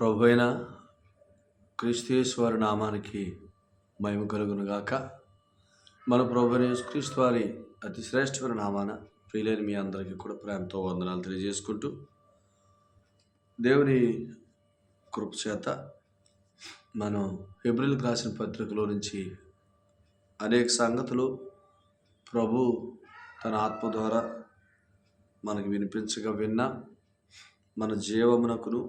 ప్రభు అయిన క్రీస్తేశ్వర నామానికి మహిమ కలుగునుగాక మన ప్రభు యేసుక్రీస్తు వారి అతి శ్రేష్టమైన నామాన ప్రియులైన మీ అందరికీ కూడా ప్రేమతో వందనాలు తెలియజేసుకుంటూ దేవుని కృప చేత మనం ఫిబ్రిల్ రాసిన పత్రికలో నుంచి అనేక సంగతులు ప్రభు తన ఆత్మ ద్వారా మనకి వినిపించగా విన్నా మన జీవమునకును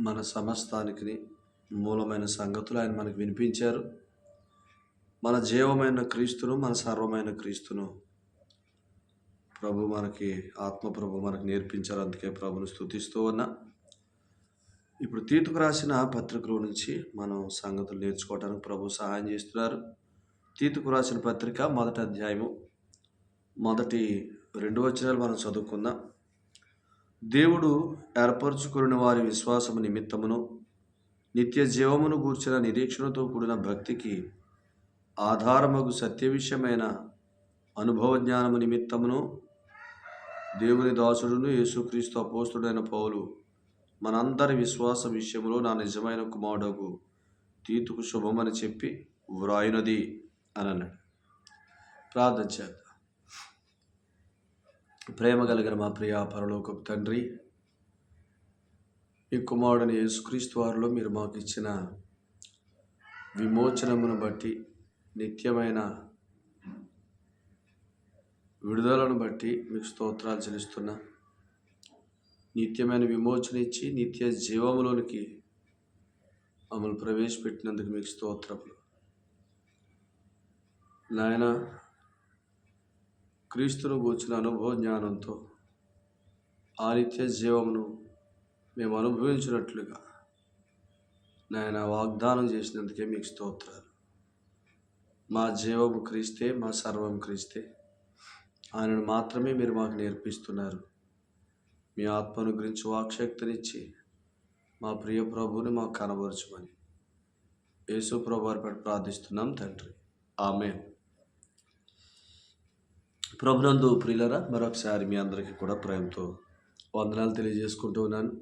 మన సమస్తానికి మూలమైన సంగతులు ఆయన మనకు వినిపించారు. మన జీవమైన క్రీస్తును మన సర్వమైన క్రీస్తును ప్రభు మనకి ఆత్మ ప్రభు మనకు నేర్పించారు. అందుకే ప్రభుని స్థుతిస్తూ ఉన్నా. ఇప్పుడు తీతుకు రాసిన పత్రికలో నుంచి మనం సంగతులు నేర్చుకోవడానికి ప్రభు సహాయం చేస్తున్నారు. తీతుకు రాసిన పత్రిక మొదటి అధ్యాయము మొదటి రెండు వచనాలు మనం చదువుకుందాం. దేవుడు ఏర్పరచుకుని వారి విశ్వాసము నిమిత్తమును నిత్య జీవమును గూర్చిన నిరీక్షణతో కూడిన భక్తికి ఆధారముకు సత్య విషయమైన అనుభవ జ్ఞానము నిమిత్తమును దేవుని దాసుడును యేసుక్రీస్తు అపోస్తుడైన పౌలు మనందరి విశ్వాస విషయంలో నా నిజమైన కుమారుడకు తీతుకు శుభమని చెప్పి వ్రాయినది అని అన్నాడు ప్రార్థన చేద్దాం. ప్రేమ కలిగిన మా ప్రియ పరలోకపు తండ్రి ఈ కుమారుడిని యేసుక్రీస్తు వారిలో మీరు మాకు ఇచ్చిన విమోచనమును బట్టి నిత్యమైన విడుదలను బట్టి మీకు స్తోత్రాలు చెల్లిస్తున్నా. నిత్యమైన విమోచన ఇచ్చి నిత్య జీవములోనికి మమ్మల్ని ప్రవేశపెట్టినందుకు మీకు స్తోత్రములు. నాయన క్రీస్తును గూర్చిన అనుభవ జ్ఞానంతో ఆ నిత్య జీవమును మేము అనుభవించినట్లుగా నాయన వాగ్దానం చేసినందుకే మీకు స్తోత్రాలు. మా జీవము క్రీస్తే మా సర్వం క్రీస్తే ఆయనను మాత్రమే మీరు మాకు నేర్పిస్తున్నారు. మీ ఆత్మను గురించి వాక్శక్తినిచ్చి మా ప్రియ ప్రభువుని మాకు కనబరచమని యేసు ప్రభు వారిపై ప్రార్థిస్తున్నాం తండ్రి. ఆమె ప్రభునందు ప్రియులరా మరొకసారి మీ అందరికీ కూడా ప్రేమతో వందనాలు తెలియజేసుకుంటూ ఉన్నాను.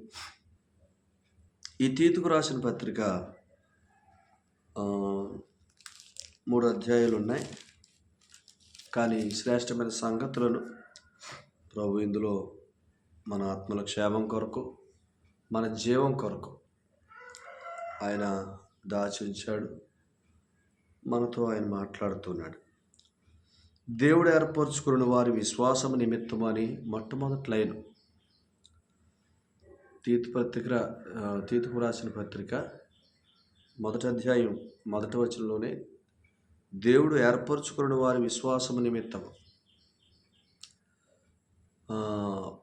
ఈ తీతుకు రాసిన పత్రిక మూడు అధ్యాయాలు ఉన్నాయి. కానీ శ్రేష్టమైన సంగతులను ప్రభు ఇందులో మన ఆత్మల క్షేమం కొరకు మన జీవం కొరకు ఆయన దాచి ఉంచాడు. మనతో ఆయన మాట్లాడుతున్నాడు. దేవుడు ఏర్పరచుకున్న వారి విశ్వాసం నిమిత్తం అని మొట్టమొదటి లైన్ తీతు పత్రిక ఆ, తీతుకు రాసిన పత్రిక మొదటి అధ్యాయం మొదటి వచనంలోనే దేవుడు ఏర్పరచుకున్న వారి విశ్వాసం నిమిత్తం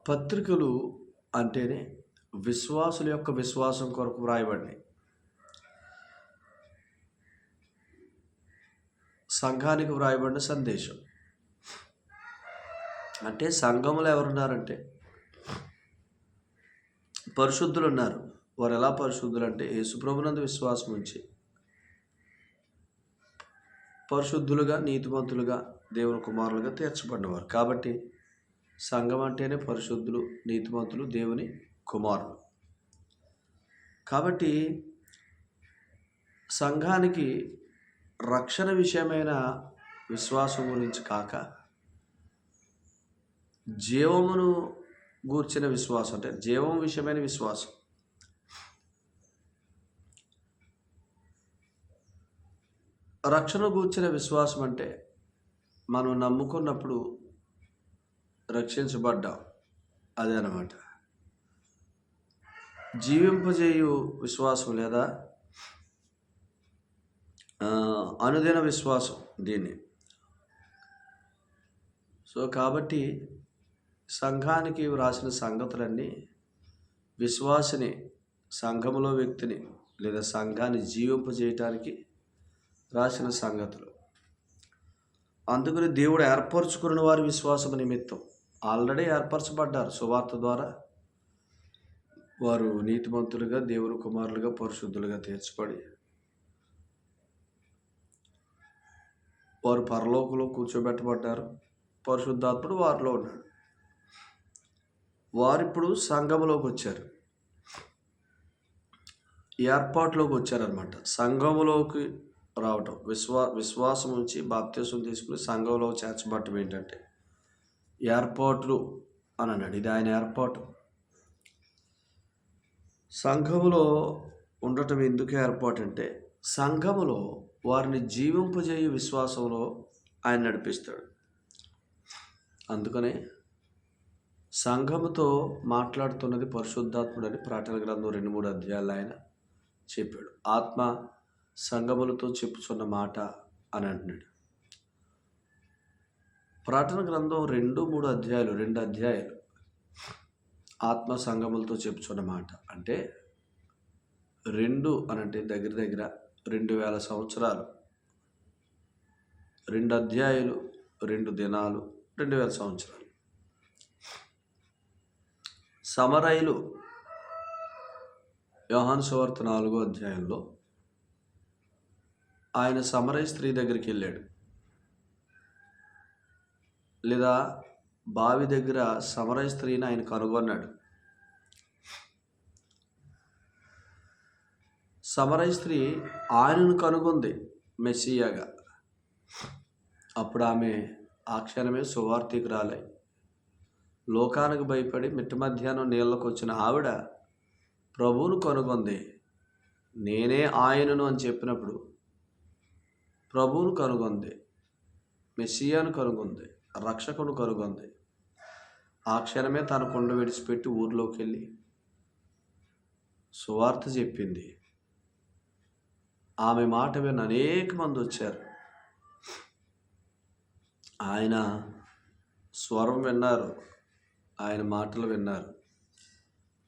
పత్రికలు అంటేనే విశ్వాసుల యొక్క విశ్వాసం కొరకు వ్రాయబడినాయి. సంఘానికి వ్రాయబడిన సందేశం. అంటే సంఘంలో ఎవరున్నారంటే? పరిశుద్ధులు ఉన్నారు వారు ఎలా పరిశుద్ధులు అంటే యేసుప్రభునందు విశ్వాసం ఉంచి. పరిశుద్ధులుగా నీతిమంతులుగా దేవుని కుమారులుగా తీర్చబడినవారు. కాబట్టి సంఘం అంటేనే పరిశుద్ధులు నీతిమంతులు దేవుని కుమారులు. కాబట్టి సంఘానికి రక్షణ విషయమైన విశ్వాసం గురించి కాక జీవమును గూర్చిన విశ్వాసం అంటే జీవం విషయమైన విశ్వాసం. రక్షణ గూర్చిన విశ్వాసం అంటే మనం నమ్ముకున్నప్పుడు రక్షించబడ్డాం. అదే అనమాట జీవింపజేయు విశ్వాసం లేదా అనుదిన విశ్వాసం దీన్ని. సో కాబట్టి సంఘానికి వ్రాసిన సంగతులన్నీ విశ్వాసిని సంఘములో వ్యక్తిని లేదా సంఘాన్ని జీవింపజేయటానికి రాసిన సంగతులు. అందుకని దేవుడు ఏర్పరచుకున్న వారి విశ్వాసం నిమిత్తం ఆల్రెడీ ఏర్పరచబడ్డారు సువార్త ద్వారా. వారు నీతిమంతులుగా దేవుని కుమారులుగా పరిశుద్ధులుగా తీర్చబడి వారు పరలోకంలో కూర్చోబెట్టబడ్డారు. పరిశుద్ధాత్ముడు వారిలో ఉన్నాడు. వారిప్పుడు సంఘములోకి వచ్చారు. ఏర్పాటులోకి వచ్చారనమాట సంఘములోకి రావటం విశ్వా విశ్వాసం నుంచి బాప్త్యసం తీసుకుని సంఘంలో చేర్చబడటం ఏంటంటే ఏర్పాట్లు అని అన్నాడు. ఇది ఆయన ఏర్పాటు. సంఘములో ఉండటం ఎందుకు ఏర్పాటు అంటే సంఘములో వారిని జీవింపజేయ విశ్వాసంలో ఆయన నడిపిస్తాడు. అందుకనే సంఘముతో మాట్లాడుతున్నది పరిశుద్ధాత్ముడని ప్రాటన గ్రంథం రెండు మూడు అధ్యాయాలు ఆయన చెప్పాడు. ఆత్మ సంగములతో చెప్పుచున్న మాట అని అంటున్నాడు. ప్రాటన గ్రంథం రెండు మూడు అధ్యాయాలు రెండు అధ్యాయాలు ఆత్మ సంగములతో చెప్పుచున్న మాట. అంటే రెండు అని అంటే దగ్గర దగ్గర రెండు వేల సంవత్సరాలు రెండు అధ్యాయులు రెండు దినాలు రెండు వేల సంవత్సరాలు. సమరయులు యోహాన్ సువార్త నాలుగో అధ్యాయంలో ఆయన సమరయ స్త్రీ దగ్గరికి వెళ్ళాడు. లేదా బావి దగ్గర సమరయ స్త్రీని ఆయన కనుగొన్నాడు. సమరయ స్త్రీ ఆయనను కనుగొంది మెస్సియాగా. అప్పుడు ఆమె ఆ క్షణమే సువార్తికి రాలే. లోకానికి భయపడి మిట్ట మధ్యాహ్నం నీళ్ళకు వచ్చిన ఆవిడ ప్రభువును కనుగొంది. నేనే ఆయనను అని చెప్పినప్పుడు ప్రభువును కనుగొంది. మెస్సియాను కనుగొంది. రక్షకును కనుగొంది. ఆ క్షణమే తన కొండ విడిచిపెట్టి ఊర్లోకి వెళ్ళి సువార్త చెప్పింది. ఆమె మాట విన అనేక మంది వచ్చారు. ఆయన స్వరం విన్నారు. ఆయన మాటలు విన్నారు.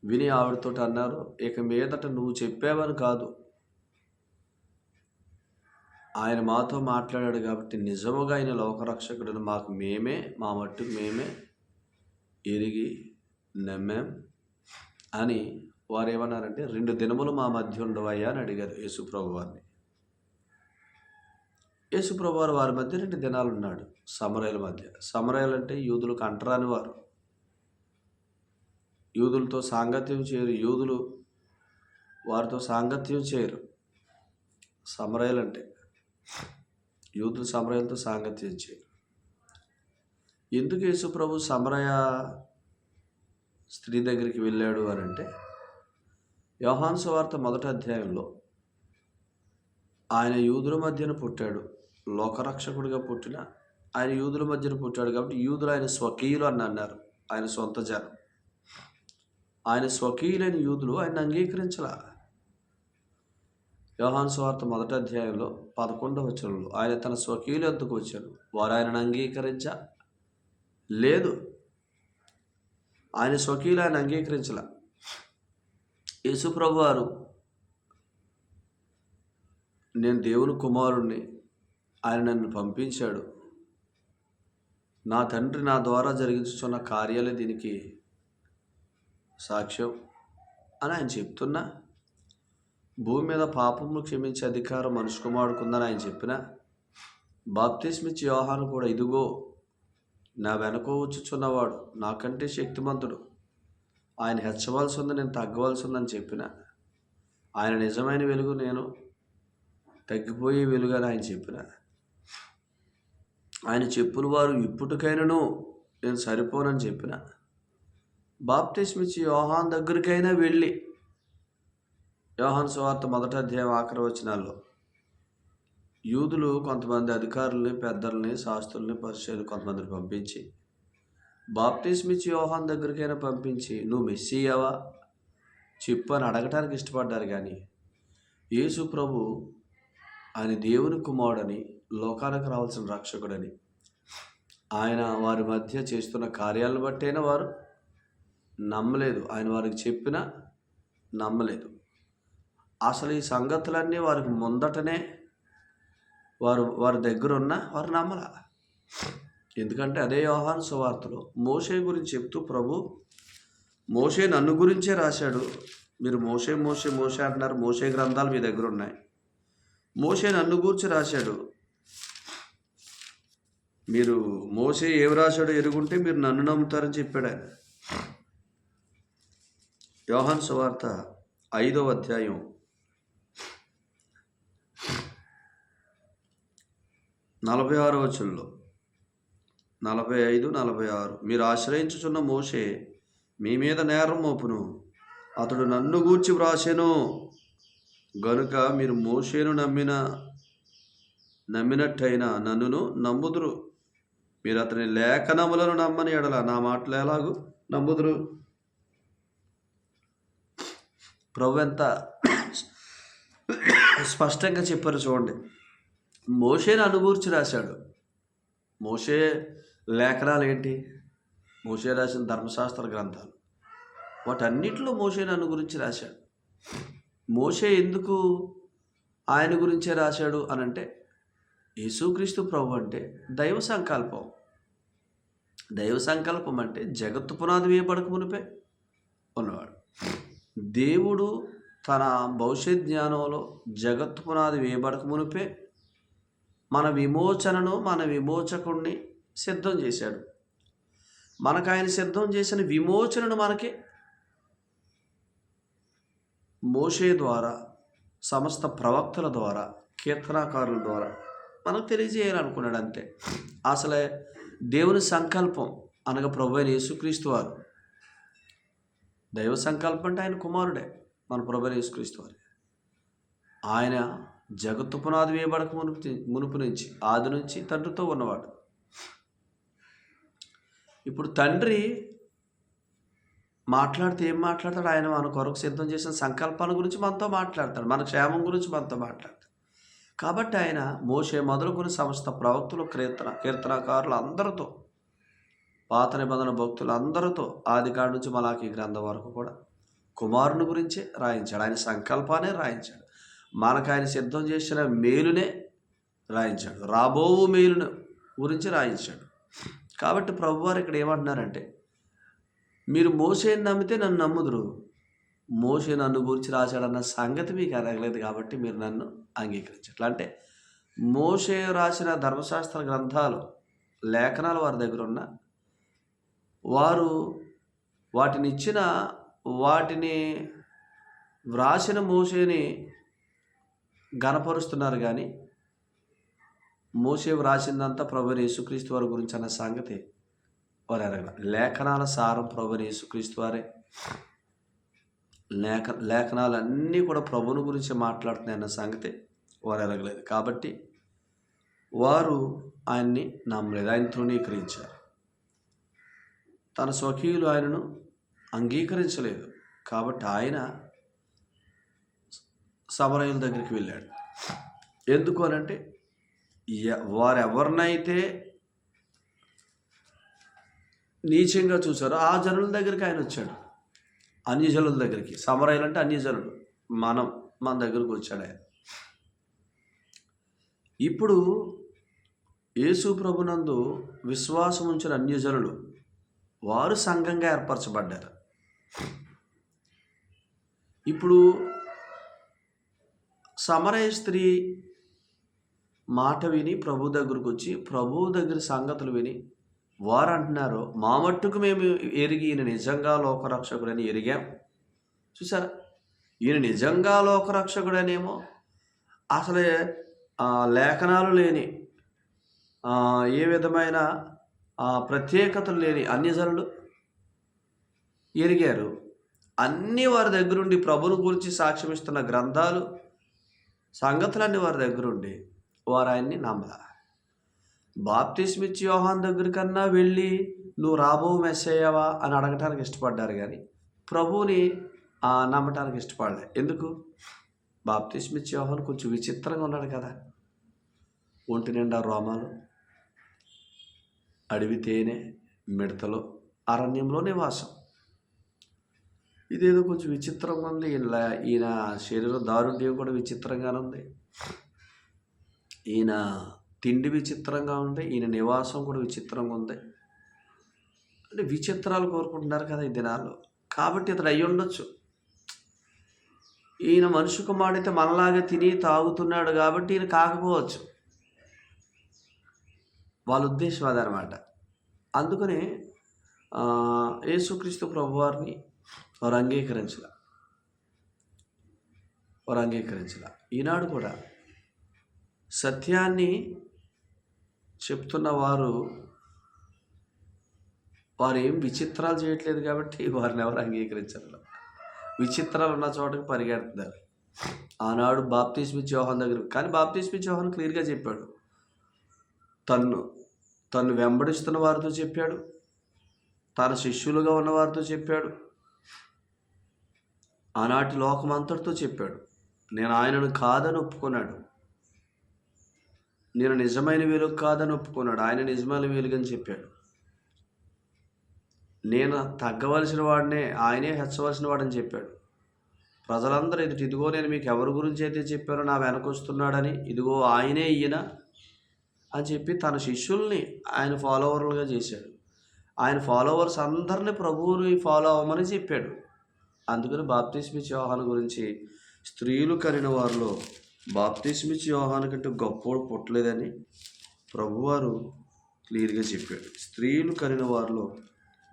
విని ఆవిడతో అన్నారు ఇక మీదట నువ్వు చెప్పావని కాదు. ఆయన మాతో మాట్లాడాడు కాబట్టి నిజముగా ఆయన లోకరక్షకుడిని మాకు మేమే మా మట్టుకు మేమే ఎరిగి నమ్మాం అని వారు ఏమన్నారంటే రెండు దినములు మా మధ్య ఉండవయ్యా అని అడిగారు యేసుప్రభు వారిని. యేసుప్రభు వారు వారి మధ్య రెండు దినాలు ఉన్నాడు సమరయల మధ్య. సమరయలు అంటే యూదులకు అంటరాని వారు యూదులతో సాంగత్యం చేయరు. యూదులు వారితో సాంగత్యం చేయరు. సమరయలు అంటే యూదులు సమరయాలతో సాంగత్యం చేయరు. ఎందుకు యేసుప్రభు సమరయ స్త్రీ దగ్గరికి వెళ్ళాడు అని అంటే వార్త సువార్త మొదటి అధ్యాయంలో ఆయన యూదుల మధ్యన పుట్టాడు. లోకరక్షకుడిగా పుట్టిన ఆయన యూదుల మధ్యన పుట్టాడు కాబట్టి యూదులు ఆయన స్వకీయులు అని అన్నారు. ఆయన సొంత జనం. ఆయన స్వకీయులైన యూదులు ఆయన అంగీకరించలా. యోహాను స్వార్థ మొదటి అధ్యాయంలో పదకొండవ వచనంలో ఆయన తన స్వకీయులు ఎందుకు వచ్చాడు. వారు ఆయనను అంగీకరించ లేదు. ఆయన స్వకీయులు ఆయన అంగీకరించల. యేసుప్రభు వారు నేను దేవుని కుమారుణ్ణి ఆయన నన్ను పంపించాడు. నా తండ్రి నా ద్వారా జరిగించుతున్న కార్యాలే దీనికి సాక్ష్యం అని ఆయన చెప్తున్నా. భూమి మీద పాపములు క్షమించే అధికారం మనుషు కుమారుడుకుందని ఆయన చెప్పిన బాప్తిస్మిచ్చి యోహాను కూడా ఇదిగో నా వెనక వచ్చుచున్నవాడు నాకంటే శక్తిమంతుడు. ఆయన హెచ్చవలసి ఉంది నేను తగ్గవలసి ఉందని చెప్పిన ఆయన నిజమైన వెలుగు నేను తగ్గిపోయే వెలుగు అని ఆయన చెప్పిన. ఆయన చెప్పులు వారు ఇప్పటికైనాను నేను సరిపోనని చెప్పిన. బాప్తిస్మిచ్చి యోహాన్ దగ్గరికైనా వెళ్ళి. యోహాన్ సువార్త మొదటి అధ్యాయం ఆఖరి వచనాల్లో. యూదులు కొంతమంది అధికారుల్ని పెద్దల్ని శాస్త్రుల్ని పరిచయాలు కొంతమందిని పంపించి బాప్తిస్మిచ్చి యోహాన్ దగ్గరికైనా పంపించి నువ్వు మెస్సీయావా? చెప్పు అని అడగటానికి ఇష్టపడ్డారు కానీ యేసు ప్రభు ఆయన దేవుని కుమారుడని లోకానికి రావాల్సిన రక్షకుడని ఆయన వారి మధ్య చేస్తున్న కార్యాలను బట్టైనా వారు నమ్మలేదు. ఆయన వారికి చెప్పినా నమ్మలేదు. అసలు ఈ సంగతులన్నీ వారికి ముందటనే వారు వారి దగ్గర ఉన్న వారు నమ్మల. ఎందుకంటే అదే యోహాను సువార్తలో మోషే గురించి చెప్తూ ప్రభు మోషే నన్ను గురించే రాశాడు. మీరు మోషే మోషే మోషే అంటున్నారు. మోషే గ్రంథాలు మీ దగ్గర ఉన్నాయి మోషే నన్ను గురించి రాశాడు. మీరు మోసే ఏమి రాశాడో ఎరుగుంటే మీరు నన్ను నమ్ముతారని చెప్పాడు ఆయన. యోహన్ సువార్త ఐదవ అధ్యాయం. నలభై ఆరో వచనంలో నలభై ఐదు నలభై ఆరు మీరు ఆశ్రయించుచున్న మోషే మీ మీద నేరం మోపును అతడు నన్ను గూర్చి వ్రాసెను. గనుక మీరు మోషేను నమ్మిన నమ్మినట్టయినా నన్నును నమ్ముదురు. మీరు అతని లేఖనములను నమ్మని ఎడల నా మాటలు ఎలాగూ నమ్ముదురు? ప్రభు ఎంత స్పష్టంగా చెప్పారు చూడండి. మోషేని అనుగూర్చి రాశాడు. మోషే లేఖనాలు ఏంటి? మోషే రాసిన ధర్మశాస్త్ర గ్రంథాలు. వాటన్నిటిలో మోషేని అను గురించి రాశాడు. మోషే ఎందుకు ఆయన గురించే రాశాడు అని అంటే యేసుక్రీస్తు ప్రభు అంటే దైవ సంకల్పం. దైవ సంకల్పం అంటే జగత్తు పునాది వేయబడక మునిపే ఉన్నవాడు. దేవుడు తన భవిష్యత్ జ్ఞానంలో జగత్తు పునాది వేయబడక మునిపే మన విమోచనను మన విమోచకుణ్ణి సిద్ధం చేశాడు. మనకు ఆయన సిద్ధం చేసిన విమోచనను మనకి మోషే ద్వారా సమస్త ప్రవక్తల ద్వారా కీర్తనాకారుల ద్వారా మనకు తెలియజేయాలనుకున్నాడు అంతే అసలే దేవుని సంకల్పం అనగా ప్రభు అయిన యేసుక్రీస్తు వారు దైవ సంకల్పం అంటే ఆయన కుమారుడే మన ప్రభు యేసుక్రీస్తు వారి. ఆయన జగత్తు పునాది వేయబడక మునుపు మునుపు నుంచి ఆది నుంచి తండ్రితో ఉన్నవాడు. ఇప్పుడు తండ్రి మాట్లాడితే ఏం మాట్లాడతాడు? ఆయన మన కొరకు సిద్ధం చేసిన సంకల్పాల గురించి మనతో మాట్లాడతాడు మన క్షేమం గురించి మనతో మాట్లాడతాడు. కాబట్టి ఆయన మోసే మొదలుకొని సమస్త ప్రవక్తులు కీర్తన కీర్తనకారులు అందరితో పాత నిబంధన భక్తులు అందరితో ఆదికాడి నుంచి మలాకి గ్రంథం వరకు కూడా కుమారుని గురించే రాయించాడు. ఆయన సంకల్పానే రాయించాడు. మనకు ఆయన సిద్ధం చేసిన మేలునే రాయించాడు. రాబోవు మేలును గురించి రాయించాడు. కాబట్టి ప్రభువారు ఇక్కడ ఏమంటున్నారంటే మీరు మోసేని నమ్మితే నన్ను నమ్ముదురు. మోసే నన్ను గురించి రాశాడన్న సంగతి మీకు అడగలేదు కాబట్టి మీరు నన్ను అంగీకరించట్లా. అంటే మోసే రాసిన ధర్మశాస్త్ర గ్రంథాలు లేఖనాలు వారి దగ్గర ఉన్న వారు వాటిని ఇచ్చిన వాటిని వ్రాసిన మోసేని గనపరుస్తున్నారు కానీ మోసే వ్రాసిందంతా ప్రభు యేసుక్రీస్తు వారి గురించి అన్న సంగతి. వారు ఎరగల లేఖనాల సారం ప్రభు యేసుక్రీస్తు వారే. లేఖ లేఖనాలన్నీ కూడా ప్రభుని గురించి మాట్లాడుతున్నాయి అన్న సంగతి వారు ఎరగలేదు కాబట్టి వారు ఆయన్ని నమ్మలేదు. ఆయన తృణీకరించారు. తన స్వకీయులు ఆయనను అంగీకరించలేదు. కాబట్టి ఆయన సమరయుల దగ్గరికి వెళ్ళాడు. ఎందుకు అనంటే అంటే వారెవరినైతే నీచంగా చూసారో ఆ జనుల దగ్గరికి ఆయన వచ్చాడు. అన్యజనుల దగ్గరికి. సమరయులు అంటే అన్యజనులు. మనం మన దగ్గరకు వచ్చాడు ఆయన. ఇప్పుడు యేసు ప్రభునందు విశ్వాసం ఉంచిన అన్యజనులు వారు సంఘంగా ఏర్పరచబడ్డారు. ఇప్పుడు సమరయ స్త్రీ మాట విని ప్రభు దగ్గరకు వచ్చి ప్రభు దగ్గర సంగతులు విని వారు అంటున్నారు మా మట్టుకు మేము ఎరిగి ఈయన నిజంగా లోకరక్షకుడని ఎరిగాం. చూసారా ఈయన నిజంగా లోకరక్షకుడనేమో అసలే లేఖనాలు లేని ఏ విధమైన ప్రత్యేకతలు లేని అన్యజనులు ఎరిగారు. అన్నీ వారి దగ్గరుండి ప్రభుని గురించి సాక్ష్యమిస్తున్న గ్రంథాలు సంగతులన్నీ వారి దగ్గరుండి వారు ఆయన్ని నమ్మల. బాప్తిస్మిచ్చి యోహాన్ దగ్గర కన్నా వెళ్ళి నువ్వు రాబో మెస్సయ్యావా? అని అడగటానికి ఇష్టపడ్డారు కానీ ప్రభువుని నమ్మటానికి ఇష్టపడలే. ఎందుకు? బాప్తిస్మిచ్చి యోహాన్ కొంచెం విచిత్రంగా ఉన్నాడు కదా. ఒంటి నిండా రోమాలు అడవి తేనె మిడతలు అరణ్యంలో నివాసం ఇదేదో కొంచెం విచిత్రంగా ఉంది. ఇలా ఈయన శరీర దారుణ్యం కూడా విచిత్రంగా ఉంది. ఈయన తిండి విచిత్రంగా ఉంది. ఈయన నివాసం కూడా విచిత్రంగా ఉంది. అంటే విచిత్రాలు కోరుకుంటున్నారు కదా ఈ దినాల్లో. కాబట్టి ఇతను అయ్యి ఉండొచ్చు. ఈయన మనుషు కుమారుడైతే మనలాగా తిని తాగుతున్నాడు కాబట్టి ఈయన కాకపోవచ్చు. వాళ్ళ ఉద్దేశం అదనమాట. అందుకనే యేసుక్రీస్తు ప్రభువారిని వారు అంగీకరించాల. వారు అంగీకరించాల. ఈనాడు కూడా సత్యాన్ని చెప్తున్న వారు వారు ఏం విచిత్రాలు చేయట్లేదు కాబట్టి వారిని ఎవరు అంగీకరించరు. విచిత్రాలు ఉన్న చోటకి పరిగెడుతున్నారు. ఆనాడు బాప్తీస్మి జోహన్ దగ్గర కానీ బాప్తీస్మి జోహన్ క్లియర్గా చెప్పాడు. తన్ను తను వెంబడిస్తున్న వారితో చెప్పాడు. తన శిష్యులుగా ఉన్న వారితో చెప్పాడు. ఆనాటి లోకమంతటితో చెప్పాడు. నేను ఆయనను కాదని ఒప్పుకున్నాడు. నేను నిజమైన వెలుగు కాదని ఒప్పుకున్నాడు. ఆయన నిజమైన వెలుగని చెప్పాడు. నేను తగ్గవలసిన వాడినే ఆయనే హెచ్చవలసిన వాడని చెప్పాడు. ప్రజలందరూ ఇది ఇదిగో నేను మీకు ఎవరి గురించి అయితే చెప్పారో నా వెనకొస్తున్నాడని ఇదిగో ఆయనే ఈయన అని చెప్పి తన శిష్యుల్ని ఆయన ఫాలోవర్లుగా చేశాడు. ఆయన ఫాలోవర్స్ అందరిని ప్రభువుని ఫాలో అవ్వమని చెప్పాడు. అందుకని బాప్తిస్మిచ్ యోహాను గురించి స్త్రీలు కలిగిన వారిలో బాప్తిస్మిచ్ యోహాను కంటే గొప్పోడు పుట్టలేదని ప్రభువారు క్లియర్గా చెప్పాడు. స్త్రీలు కలిగిన వారిలో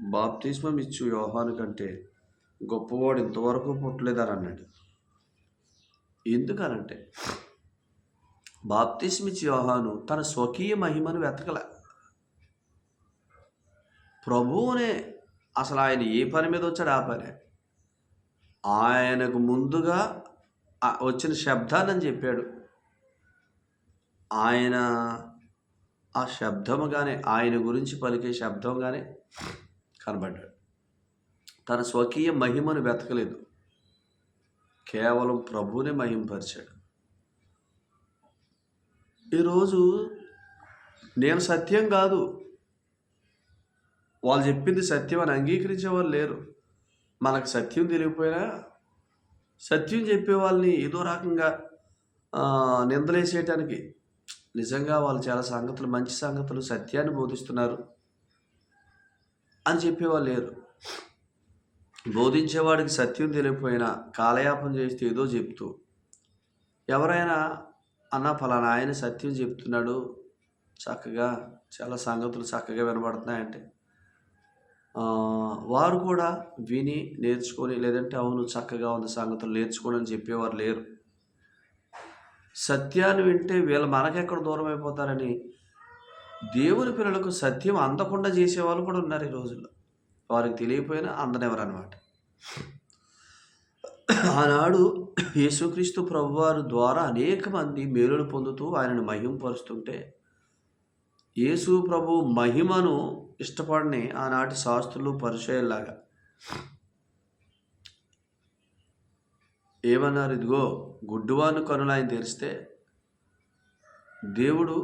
బాప్తిస్మం ఇచ్చు యోహాను కంటే గొప్పవాడు ఇంతవరకు పుట్టలేదని అన్నాడు. ఎందుకనంటే బాప్తిస్మిచ్ యోహాను తన స్వకీయ మహిమను వెతకల. ప్రభువునే అసలు ఆయన ఏ పని మీద వచ్చాడు? ఆ పనే. ఆయనకు ముందుగా వచ్చిన శబ్దాన్ని అని చెప్పాడు. ఆయన ఆ శబ్దముగానే ఆయన గురించి పలికే శబ్దంగానే కనబడ్డాడు. తన స్వకీయ మహిమను వెతకలేదు. కేవలం ప్రభువునే మహిమపరిచాడు ఈరోజు నేను సత్యం కాదు. వాళ్ళు చెప్పింది సత్యం అని అంగీకరించే వాళ్ళు లేరు. మనకు సత్యం తెలియకపోయినా సత్యం చెప్పే వాళ్ళని ఏదో రకంగా నిందలేసేయటానికి నిజంగా వాళ్ళు చాలా సంగతులు మంచి సంగతులు సత్యాన్ని బోధిస్తున్నారు అని చెప్పేవాళ్ళు లేరు. బోధించేవాడికి సత్యం తెలియకపోయినా కాలయాపన చేస్తే ఏదో చెప్తూ ఎవరైనా అన్న ఫలానా ఆయన సత్యం చెప్తున్నాడు. చక్కగా చాలా సంగతులు చక్కగా వినబడుతున్నాయంటే. వారు కూడా విని నేర్చుకొని లేదంటే అవును చక్కగా ఉంది సంగతులు నేర్చుకొని అని చెప్పేవారు లేరు. సత్యాన్ని వింటే వీళ్ళు మనకెక్కడ దూరం అయిపోతారని దేవుని పిల్లలకు సత్యం అందకుండా చేసేవాళ్ళు కూడా ఉన్నారు ఈ రోజుల్లో. వారికి తెలియకపోయినా అందనెవరు అనమాట ఆనాడు యేసుక్రీస్తు ప్రభువారు ద్వారా అనేక మంది మేలును పొందుతూ ఆయనను మహింపరుస్తుంటే యేసు ప్రభు మహిమను ఇష్టపడని ఆనాటి శాస్త్రులు పరిచయలాగా ఏమన్నారు? ఇదిగో గుడ్డువాను కనులు ఆయన తెరిస్తే దేవుడు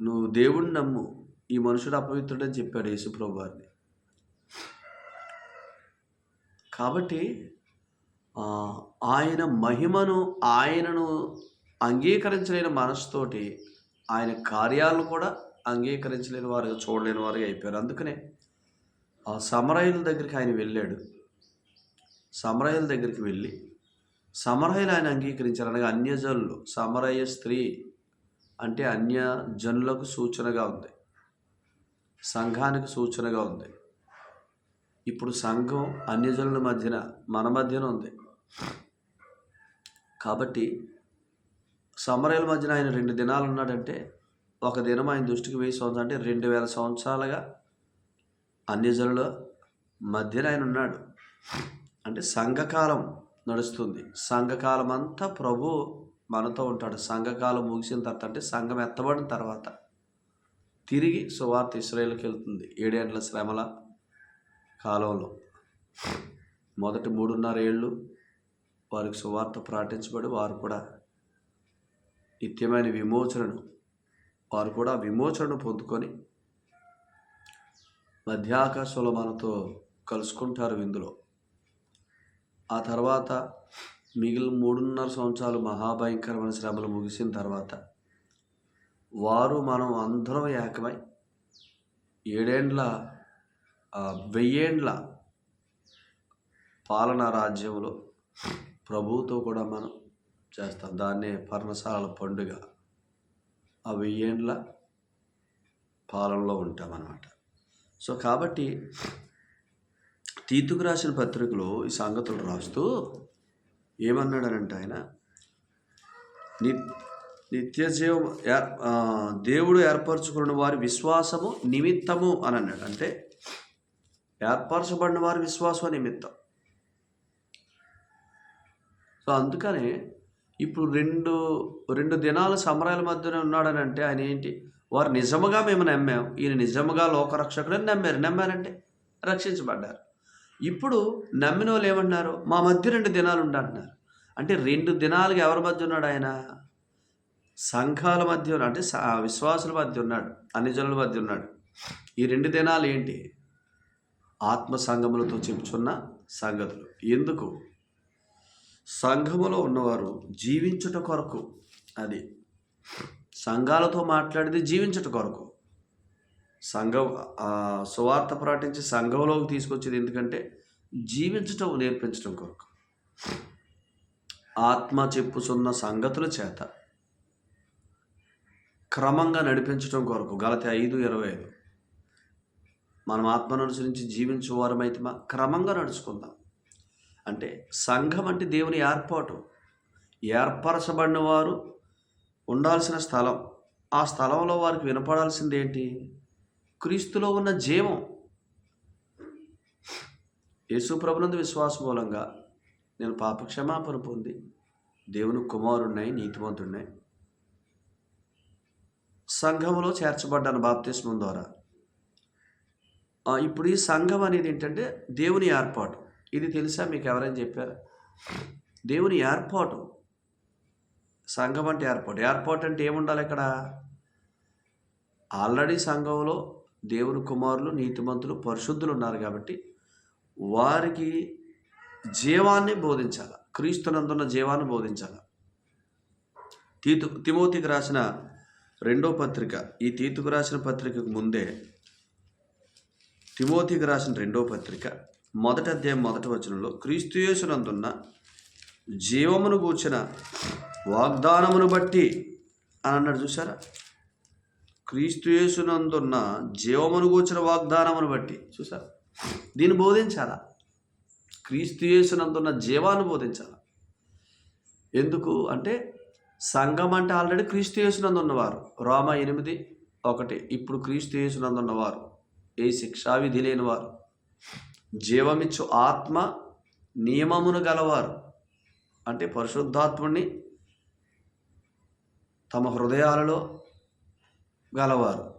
నువ్వు దేవుడిని నమ్ము ఈ మనుషుడు అపవిత్రుడని చెప్పాడు యేసుప్రభు వారిని కాబట్టి ఆయన మహిమను ఆయనను అంగీకరించలేని మనసుతోటి ఆయన కార్యాలను కూడా అంగీకరించలేని వారుగా చూడలేని వారుగా అయిపోయారు. అందుకనే ఆ సమరయుల దగ్గరికి ఆయన వెళ్ళాడు. సమరయుల దగ్గరికి వెళ్ళి సమరయులు ఆయన అంగీకరించారు. అనగా అన్యజనులు సమరయ స్త్రీ అంటే అన్య జనులకు సూచనగా ఉంది. సంఘానికి సూచనగా ఉంది. ఇప్పుడు సంఘం అన్యజనుల మధ్యన మన మధ్యన ఉంది. కాబట్టి సమరయుల మధ్యన ఆయన రెండు దినాలు ఉన్నాడంటే ఒక దినం ఆయన దృష్టికి వెయ్యి సంవత్సరాలు అంటే రెండు వేల సంవత్సరాలుగా అన్యజనుల మధ్యన ఆయన ఉన్నాడు. అంటే సంఘకాలం నడుస్తుంది. సంఘకాలం అంతా ప్రభు మనతో ఉంటాడు. సంఘకాలం ముగిసిన తర్వాత అంటే సంఘం ఎత్తబడిన తర్వాత తిరిగి సువార్త ఇస్రాయేల్కి వెళ్తుంది. ఏడేండ్ల శ్రమల కాలంలో. మొదటి మూడున్నర ఏళ్ళు వారికి సువార్త ప్రకటించబడి వారు కూడా నిత్యమైన విమోచనను వారు కూడా విమోచనను పొందుకొని మధ్యాకాశంలో మనతో కలుసుకుంటారు ఇందులో. ఆ తర్వాత మిగిలిన మూడున్నర సంవత్సరాలు మహాభయంకరమైన శ్రమలు ముగిసిన తర్వాత వారు మనం అందరం ఏకమై ఏడేండ్ల వెయ్యేండ్ల పాలనా రాజ్యంలో ప్రభువుతో కూడా మనం చేస్తాం. దాన్నే పర్ణశాలల పండుగ. ఆ వెయ్యేండ్ల పాలనలో ఉంటామన్నమాట. సో కాబట్టి తీతుకు రాసిన పత్రికలో ఈ సంగతులు రాస్తూ ఏమన్నాడనంటే ఆయన ని నిత్య జీవం ఏర్- దేవుడు ఏర్పరచుకున్న వారి విశ్వాసము నిమిత్తము అని అన్నాడు అంటే ఏర్పరచబడిన వారి విశ్వాసం నిమిత్తం. సో అందుకనే ఇప్పుడు రెండు రెండు దినాల సమరాల మధ్యనే ఉన్నాడని అంటే ఆయన ఏంటి? వారు నిజముగా మేము నమ్మాం. ఈయన నిజముగా లోకరక్షకుడని నమ్మారు. నమ్మారంటే రక్షించబడ్డారు. ఇప్పుడు నమ్మిన వాళ్ళు ఏమన్నారు మా మధ్య రెండు దినాలు ఉండంటున్నారు అంటే రెండు దినాలుగా ఎవరి మధ్య ఉన్నాడు ఆయన? సంఘాల మధ్య ఉన్నాడు అంటే విశ్వాసుల మధ్య ఉన్నాడు. అన్ని జనుల మధ్య ఉన్నాడు. ఈ రెండు దినాలు ఏంటి? ఆత్మ సంఘములతో చెప్పుచున్న సంగతులు. ఎందుకు? సంఘములో ఉన్నవారు జీవించుట కొరకు అది. సంఘాలతో మాట్లాడేది జీవించుట కొరకు. సంఘం సువార్త ప్రకటించి సంఘంలోకి తీసుకొచ్చేది ఎందుకంటే జీవించటం నేర్పించడం కొరకు. ఆత్మ చెప్పుచున్న సంగతుల చేత క్రమంగా నడిపించడం కొరకు. గలతి ఐదు ఇరవై ఐదు. మనం ఆత్మను అనుసరించి జీవించే వారమైతే మా క్రమంగా నడుచుకుందాం. అంటే సంఘం అంటే దేవుని ఏర్పాటు. ఏర్పరచబడిన వారు ఉండాల్సిన స్థలం. ఆ స్థలంలో వారికి వినపడాల్సింది ఏంటి? క్రీస్తులో ఉన్న జీవం. యేసు ప్రభునందు విశ్వాసం మూలంగా నేను పాపక్షమాపణ పొంది దేవుని కుమారుణ్ణాయి నీతివంతుడినై సంఘములో చేర్చబడ్డాను బాప్తిస్మం ద్వారా. ఇప్పుడు ఈ సంఘం అనేది ఏంటంటే దేవుని ఏర్పాటు. ఇది తెలుసా మీకు ఎవరైనా చెప్పారా? దేవుని ఏర్పాటు. సంఘం అంటే ఏర్పాటు. ఏర్పాటు అంటే ఏముండాలి ఇక్కడ ఆల్రెడీ సంఘంలో దేవుని కుమారులు నీతిమంతులు పరిశుద్ధులు ఉన్నారు కాబట్టి వారికి జీవాన్ని బోధించాలి. క్రీస్తునందున్న జీవాన్ని బోధించాలి. తీతు తిమోతికి రాసిన రెండో పత్రిక. ఈ తీతుకు రాసిన పత్రికకు ముందే తిమోతికి రాసిన రెండో పత్రిక మొదటి అధ్యాయం మొదటి వచనంలో క్రీస్తుయేసునందున్న జీవమును కూర్చిన వాగ్దానమును బట్టి అని అన్నాడు చూసారా క్రీస్తుయేసునందున్న జీవమును కూర్చిన వాగ్దానమును బట్టి చూసారా దీన్ని బోధించాలా? క్రీస్తుయేసునందున్న జీవాన్ని బోధించాలా? ఎందుకు అంటే సంఘం అంటే ఆల్రెడీ క్రీస్తు యేసునందు ఉన్నవారు రోమ ఎనిమిది ఒకటి ఇప్పుడు క్రీస్తు యేసునందు ఉన్నవారు ఏ శిక్షావిధి లేనివారు. జీవమిచ్చు ఆత్మ నియమమును గలవారు. అంటే పరిశుద్ధాత్ముని తమ హృదయాలలో గలవారు.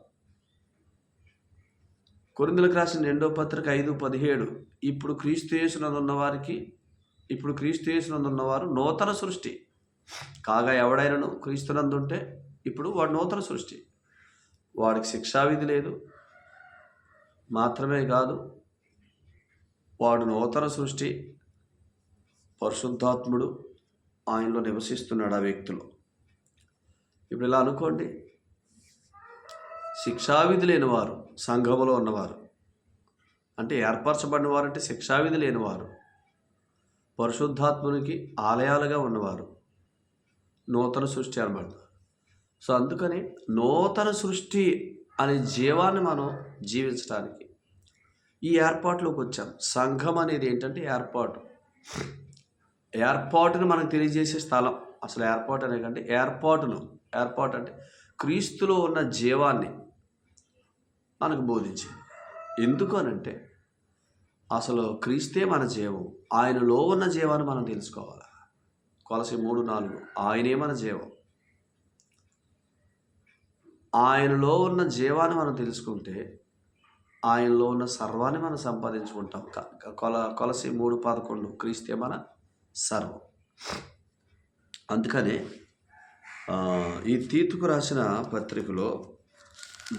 కొరిందులకు రాసిన రెండో పత్రిక ఐదు పదిహేడు ఇప్పుడు క్రీస్తుయేసునందున్న వారికి ఉన్నవారికి ఇప్పుడు క్రీస్తుయేసునందున్న వారు ఉన్నవారు నూతన సృష్టి. కాగా ఎవడైనను క్రీస్తునందుంటే ఇప్పుడు వాడు నూతన సృష్టి. వాడికి శిక్షావిధి లేదు మాత్రమే కాదు వాడు నూతన సృష్టి పరిశుద్ధాత్ముడు ఆయనలో నివసిస్తున్నాడు ఆ వ్యక్తిలో. ఇప్పుడు ఇలా అనుకోండి శిక్షావిధి లేనివారు సంఘములో ఉన్నవారు అంటే ఏర్పరచబడిన వారు అంటే శిక్షావిధి లేనివారు పరిశుద్ధాత్మునికి ఆలయాలుగా ఉన్నవారు నూతన సృష్టి అనమాట సో అందుకని నూతన సృష్టి అనే జీవాన్ని మనం జీవించడానికి ఈ ఏర్పాటులోకి వచ్చాం. సంఘం అనేది ఏంటంటే ఏర్పాటు. ఏర్పాటును మనకు తెలియజేసే స్థలం. అసలు ఏర్పాటు అనే కంటే ఏర్పాటును. ఏర్పాటు అంటే క్రీస్తులో ఉన్న జీవాన్ని మనకు బోధించింది. ఎందుకు అనంటే అసలు క్రీస్తే మన జీవం. ఆయనలో ఉన్న జీవాన్ని మనం తెలుసుకోవాలి. కొలసి మూడు నాలుగు. ఆయనే మన జీవం. ఆయనలో ఉన్న జీవాన్ని మనం తెలుసుకుంటే ఆయనలో ఉన్న సర్వాన్ని మనం సంపాదించుకుంటాం. కొల కొలసి మూడు పదకొండు క్రీస్తే మన సర్వం. అందుకనే ఈ తీర్పుకు రాసిన పత్రికలో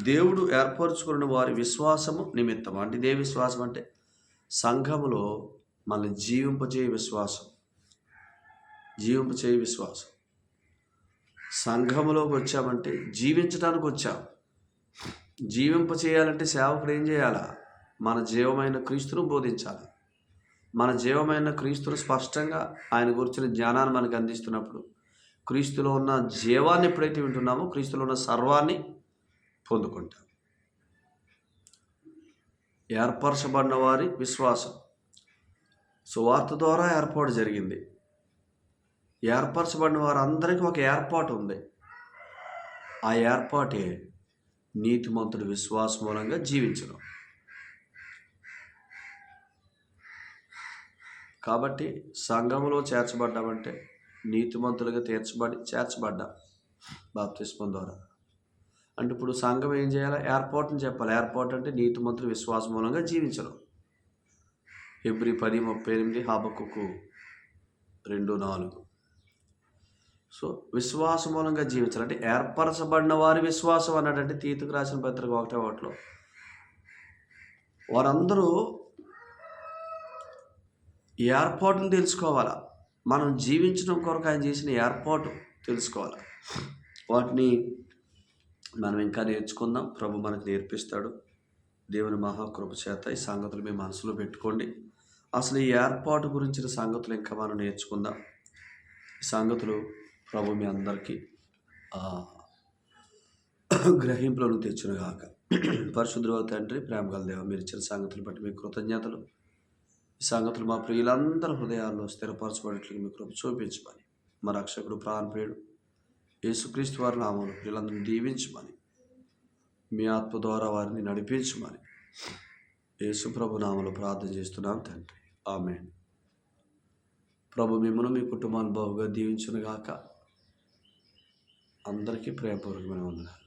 దేవుడు ఏర్పరచుకున్న వారి విశ్వాసము నిమిత్తం అంటే ఇదే విశ్వాసం అంటే సంఘములో మన జీవింపచేయ విశ్వాసం. జీవింపచేయ విశ్వాసం. సంఘములోకి వచ్చామంటే జీవించడానికి వచ్చాం. జీవింప చేయాలంటే సేవకుడు ఏం చేయాలా? మన జీవమైన క్రీస్తును బోధించాలి. మన జీవమైన క్రీస్తును స్పష్టంగా ఆయన గురించిన జ్ఞానాన్ని మనకు అందిస్తున్నప్పుడు క్రీస్తులో ఉన్న జీవాన్ని ఎప్పుడైతే వింటున్నామో క్రీస్తులో ఉన్న సర్వాన్ని పొందుకుంటాం. ఏర్పరచబడిన వారి విశ్వాసం. సువార్త ద్వారా ఏర్పాటు జరిగింది. ఏర్పరచబడిన వారందరికీ ఒక ఏర్పాటు ఉంది. ఆ ఏర్పాటే నీతిమంతుడు విశ్వాస మూలంగా జీవించడం. కాబట్టి సంఘములో చేర్చబడ్డామంటే నీతిమంతులుగా తీర్చబడి చేర్చబడ్డా బాప్తిస్మం ద్వారా. అంటే ఇప్పుడు సంఘం ఏం చేయాలి? ఏర్పాటుని చెప్పాలి. ఏర్పాటు అంటే నీతిమంతులు విశ్వాస మూలంగా జీవించడం. ఎబ్రి పది ముప్పై ఎనిమిది హాబకుకు రెండు నాలుగు. సో విశ్వాస మూలంగా జీవించాలి. అంటే ఏర్పరచబడిన వారి విశ్వాసం అన్నాడంటే తీతుకు రాసిన పత్రిక ఒకటే ఒకటిలో వారందరూ ఏర్పాటును తెలుసుకోవాలా? మనం జీవించడం కొరకు ఆయన చేసిన ఏర్పాటు తెలుసుకోవాలి? వాటిని మనం ఇంకా నేర్చుకుందాం. ప్రభు మనకు నేర్పిస్తాడు. దేవుని మహాకృప చేత ఈ సంగతులు మీ మనసులో పెట్టుకోండి. అసలు ఈ ఏర్పాటు గురించిన సంగతులు ఇంకా మనం నేర్చుకుందాం. ఈ సంగతులు ప్రభు మీ అందరికీ గ్రహింపులను తెచ్చునుగాక పరిశుద్ధుల తండ్రి ప్రేమ గల దేవ మీరు ఇచ్చిన సంగతులు బట్టి మీ కృతజ్ఞతలు. ఈ సంగతులు మా ప్రియులందరి హృదయాల్లో స్థిరపరచబడేట్లు మీ కృప చూపించమని. మా రక్షకుడు ప్రాణప్రియుడు యేసుక్రీస్తు వారి నామను ప్రియులందరినీ దీవించమని. మీ ఆత్మ ద్వారా వారిని నడిపించమని. యేసు ప్రభు ప్రార్థన చేస్తున్నాం తండ్రి. ఆమె ప్రభు మిమ్మల్ని మీ కుటుంబాన్ని బాగుగా దీవించునుగాక అందరికీ ప్రేమపూర్వకమైన వందనాలు.